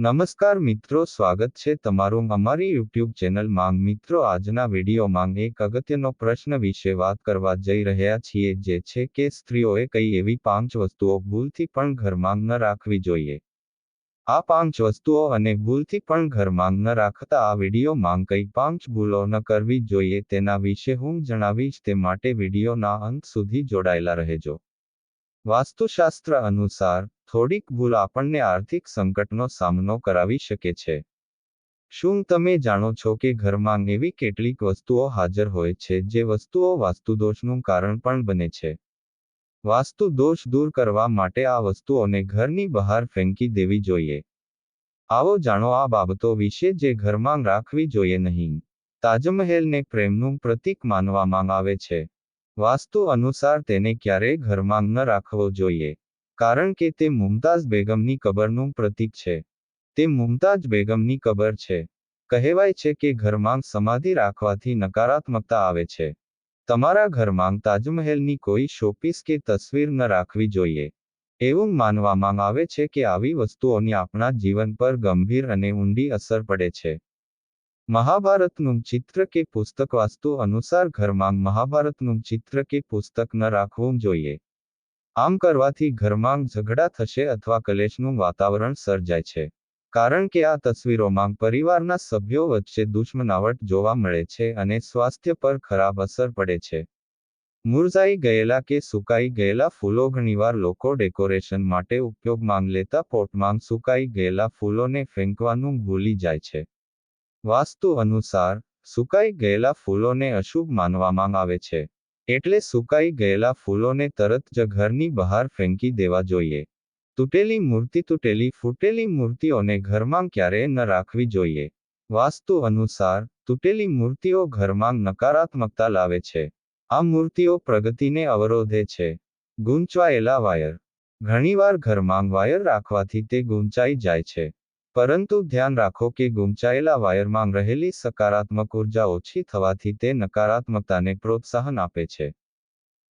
નમસ્કાર મિત્રો, સ્વાગત છે તમારું અમારી યુટ્યુબ ચેનલ માંગ મિત્રો, આજના વિડીયોમાં એક અગત્યનો પ્રશ્ન વિશે વાત કરવા જઈ રહ્યા છીએ, જે છે કે સ્ત્રીઓએ કઈ એવી પાંચ વસ્તુઓ ભૂલથી પણ ઘરમાં ન રાખવી જોઈએ. આ પાંચ વસ્તુઓ અને ભૂલથી પણ ઘરમાં ન રાખતા આ વિડીયોમાં કઈ પાંચ ભૂલો ન કરવી જોઈએ તેના વિશે હું જણાવીશ. તે માટે વિડીયોના અંત સુધી જોડાયેલા રહેજો. વાસ્તુશાસ્ત્ર અનુસાર, થોડીક ભૂલ આપણને આર્થિક સંકટનો સામનો કરાવી શકે છે. શું તમે જાણો છો કે ઘરમાં એવી કેટલીક વસ્તુઓ હાજર હોય છે જે વસ્તુઓ વાસ્તુદોષનું કારણ પણ બને છે? વાસ્તુ દોષ દૂર કરવા માટે આ વસ્તુઓને ઘરની બહાર ફેંકી દેવી જોઈએ. આવો જાણો આ બાબતો વિશે જે ઘરમાં રાખવી જોઈએ નહીં. તાજમહેલને પ્રેમનું પ્રતીક માનવામાં આવે છે. વાસ્તુ અનુસાર તેને ક્યારેય ઘરમાં ન રાખવો જોઈએ, કારણ કે તે મુમતાઝ બેગમની કબરનું પ્રતીક છે. તે મુમતાઝ બેગમની કબર છે. કહેવાય છે કે ઘરમાં સમાધિ રાખવાથી નકારાત્મકતા આવે છે. તમારા ઘરમાં તાજમહેલની કોઈ શોપીસ કે તસવીર ન રાખવી જોઈએ. એવું માનવામાં આવે છે કે આવી વસ્તુઓની આપણા જીવન પર ગંભીર અને ઊંડી અસર પડે છે. મહાભારતનું ચિત્ર કે પુસ્તક વાસ્તુ અનુસાર ઘરમાં મહાભારતનું ચિત્ર કે પુસ્તક ન રાખવું જોઈએ. આમ કરવાથી ઘરમાં ઝઘડા થશે અથવા કલેશનું વાતાવરણ સર્જાય છે. કારણ કે આ તસવીરોમાં પરિવારના સભ્યો વચ્ચે દુશ્મનાવટ જોવા મળે છે અને સ્વાસ્થ્ય પર ખરાબ અસર પડે છે. મુરઝાઈ ગયેલા કે સુકાઈ ગયેલા ફૂલો ઘણીવાર લોકો ડેકોરેશન માટે ઉપયોગમાં લેતા પોટમાં સુકાઈ ગયેલા ફૂલોને ફેંકવાનું ભૂલી જાય છે. વાસ્તુ અનુસાર, સુકાઈ ગયેલા ફૂલોને અશુભ માનવામાં આવે છે. એટલે સુકાઈ ગયેલા ફૂલોને તરત જ ઘરની બહાર ફેંકી દેવા જોઈએ. તૂટેલી મૂર્તિ તૂટેલી, ફૂટેલી મૂર્તિઓને ઘરમાં ક્યારેય ન રાખવી જોઈએ. વાસ્તુ અનુસાર, તૂટેલી મૂર્તિઓ ઘરમાં નકારાત્મકતા લાવે છે. આ મૂર્તિઓ પ્રગતિને અવરોધે છે. ગૂંચવાયેલા વાયર. ઘણીવાર ઘરમાં વાયર રાખવાથી તે ગૂંચાઈ જાય છે. પરંતુ ધ્યાન રાખો કે ગુમચાયેલા વાયરમાં રહેલી સકારાત્મક ઊર્જા ઓછી થવાથી તે નકારાત્મકતાને પ્રોત્સાહન આપે છે.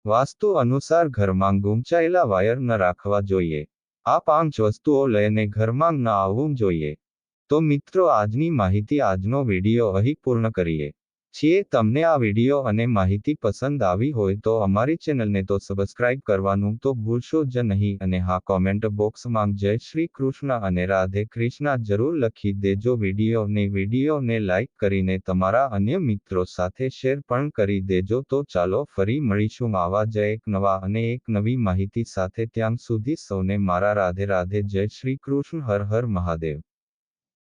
વાસ્તુ અનુસાર ઘરમાં ગુમચાયેલા વાયર ન રાખવા જોઈએ. આ પાંચ વસ્તુઓ લઈને ઘરમાં ન આવવું જોઈએ. તો મિત્રો, આજની માહિતી, આજનો વીડિયો અહીં પૂર્ણ કરીએ. છીએ તમને આ વીડિયો અને માહિતી પસંદ આવી હોય તો અમારી ચેનલને તો સબસ્ક્રાઇબ કરવાનું તો ભૂલશો જ નહીં અને હા કોમેન્ટ બોક્સમાં જય શ્રી કૃષ્ણ અને રાધે કૃષ્ણ જરૂર લખી દેજો વિડીયોને. વિડીયોને લાઇક કરીને તમારા અન્ય મિત્રો સાથે શેર પણ કરી દેજો. તો ચાલો ફરી મળીશું આવા જ એક નવા અને એક નવી માહિતી સાથે. ત્યાં સુધી સૌને મારા રાધે રાધે, જય શ્રી કૃષ્ણ, હર હર મહાદેવ.